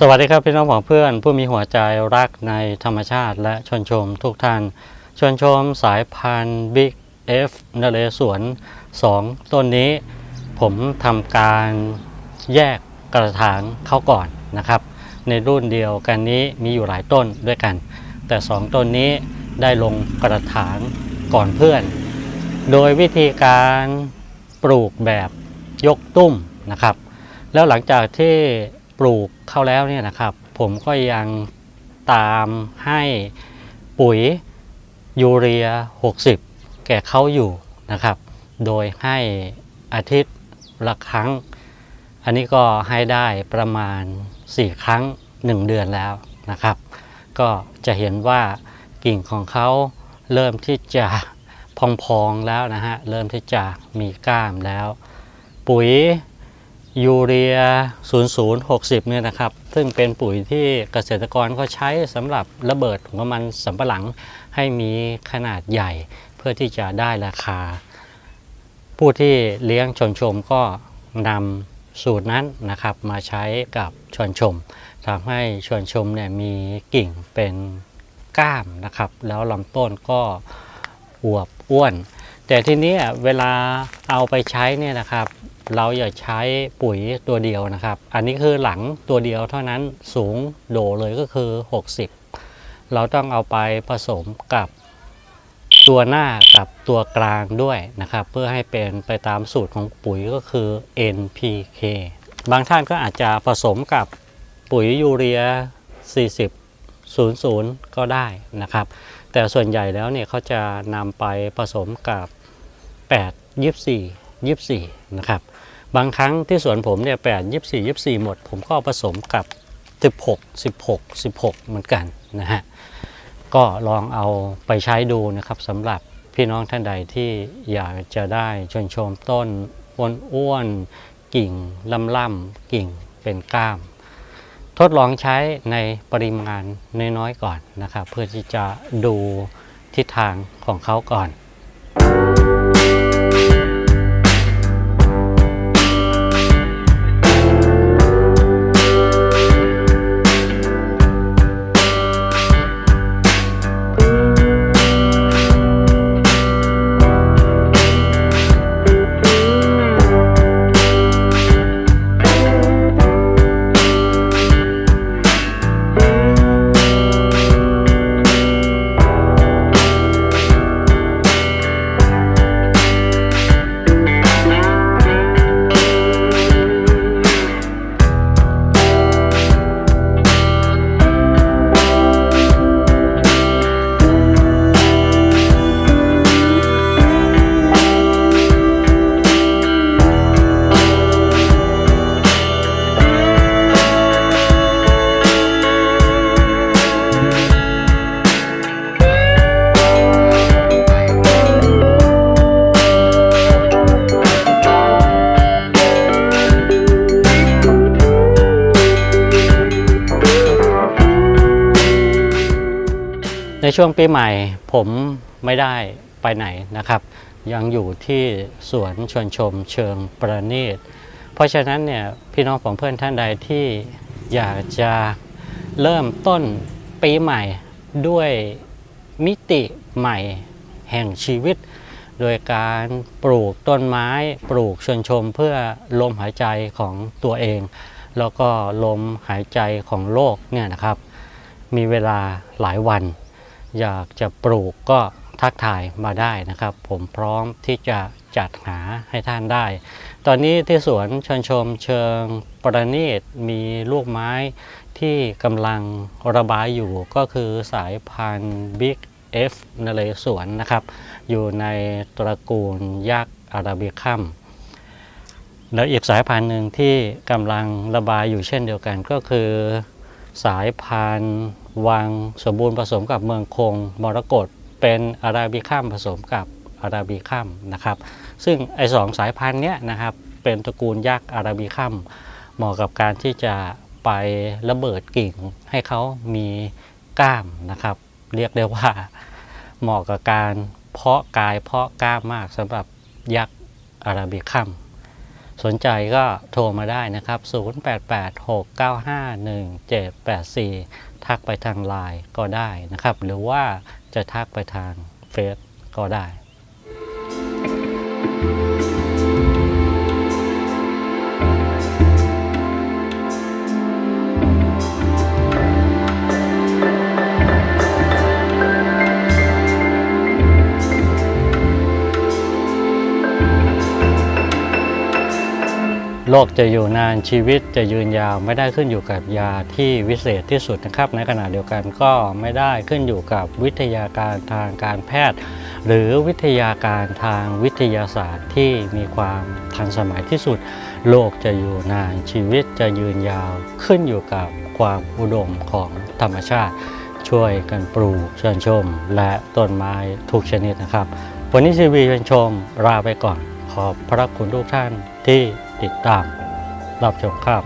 สวัสดีครับพี่น้องของเพื่อน ผู้มีหัวใจรักในธรรมชาติ และชนชมทุกท่านชนชมสายพันธุ์บิ๊กเอฟนเรศวร2 ต้นนี้ ผมทำการแยกกระถางเข้าก่อนนะครับ ในรุ่นเดียวกันนี้มีอยู่หลายต้นด้วยกัน แต่ 2 ต้นนี้ได้ลงกระถางก่อนเพื่อน โดยวิธีการปลูกแบบยกตุ้มนะครับ แล้วหลังจากที่ ปลูกเข้าแล้วเนี่ยนะครับ ผมก็ยังตามให้ปุ๋ยยูเรีย 60 แก่เขาอยู่นะครับ โดยให้อาทิตย์ละครั้ง อันนี้ก็ให้ได้ประมาณ 4 ครั้ง 1 เดือนแล้วนะครับ ก็จะเห็นว่ากิ่งของเขาเริ่มที่จะพองๆแล้วนะฮะ เริ่มที่จะมีก้ามแล้ว ปุ๋ย ยูเรีย 0060 เนี่ยนะครับ ซึ่งเป็นปุ๋ยที่เกษตรกรก็ใช้สำหรับระเบิดหัวมันสำปะหลังให้มีขนาดใหญ่เพื่อที่จะได้ราคา ผู้ที่เลี้ยงชนชมก็นำสูตรนั้นนะครับมาใช้กับชวนชมทำให้ชวนชมเนี่ยมีกิ่งเป็นก้ามนะครับ แล้วลำต้นก็อวบอ้วน แต่ทีนี้เวลาเอาไปใช้เนี่ยนะครับ เราอย่าใช้ปุ๋ยตัวเดียวนะครับ อันนี้คือหลังตัวเดียวเท่านั้นสูงโดเลยก็คือ 60 เราต้องเอาไปผสมกับตัวหน้ากับตัวกลางด้วยนะครับ เพื่อให้เป็นไปตามสูตรของปุ๋ยก็คือ NPK บางท่านก็อาจจะผสมกับปุ๋ยยูเรีย 40 00 ก็ได้นะครับ แต่ส่วนใหญ่แล้วเนี่ยเขาจะนำไปผสมกับ 8 24 24 นะครับ บางครั้งที่สวนผมเนี่ย8 24 24หมด ผมก็ผสมกับ16 16 16เหมือนกันนะฮะก็ลองเอาไปใช้ดูนะครับสำหรับพี่น้องท่านใดที่อยากจะได้ชนชมต้นอ้วนๆกิ่งล่ำๆกิ่งเป็นก้าม ทดลองใช้ในปริมาณน้อยๆก่อนนะครับ เพื่อที่จะดูทิศทางของเขาก่อน ในช่วงปีใหม่ผมไม่ได้ไปไหนนะครับ ยังอยู่ที่สวนชวนชมเชิงประณีต เพราะฉะนั้นเนี่ยพี่น้องของเพื่อนท่านใดที่อยากจะเริ่มต้นปีใหม่ด้วยมิติใหม่แห่งชีวิต โดยการปลูกต้นไม้ปลูกชวนชมเพื่อลมหายใจของตัวเอง แล้วก็ลมหายใจของโลกเนี่ยนะครับ มีเวลาหลายวัน อยากจะปลูกก็ทักทายมาได้นะครับ ผมพร้อมที่จะจัดหาให้ท่านได้ ตอนนี้ที่สวนชวนชมเชิงประณีตมีลูกไม้ที่กำลังระบายอยู่ก็คือสายพันธุ์ Big F นเรศวรนะครับ อยู่ในตระกูลยักษ์อาราบิคัมแล้วอีกสายพันธุ์หนึ่งที่กำลังระบายอยู่เช่นเดียวกันก็คือสายพันธุ์ วังสมบูรณ์ผสมกับเมืองคงมรกตเป็นอาราบิคัมผสมกับอาราบิคัมนะครับ ซึ่งไอสองสายพันธุ์เนี้ยนะครับเป็นตระกูลยักษ์อาราบิคัมเหมาะกับการที่จะไประเบิดกิ่งให้เขามีก้ามนะครับ เรียกได้ว่าเหมาะกับการเพาะกายเพาะกล้ามมากสำหรับยักษ์อาราบิคัม สนใจก็โทรมาได้นะครับ 0886951784 ทักไปทางไลน์ก็ได้นะครับ หรือว่าจะทักไปทางเฟซก็ได้ โลกจะอยู่นานชีวิตจะยืนยาวไม่ได้ขึ้นอยู่กับยาที่วิเศษที่สุดนะครับ ในขณะเดียวกันก็ไม่ได้ขึ้นอยู่กับวิทยาการทางการแพทย์ หรือวิทยาการทางวิทยาศาสตร์ที่มีความทันสมัยที่สุดโลกจะอยู่นานชีวิตจะยืนยาวขึ้นอยู่กับความอุดมของธรรมชาติ ช่วยกันปลูกเชิญชม และต้นไม้ทุกชนิดนะครับ วันนี้ทีวีเชิญชมลาไปก่อน ขอบพระคุณทุกท่านที่ ติดตามรับชมครับ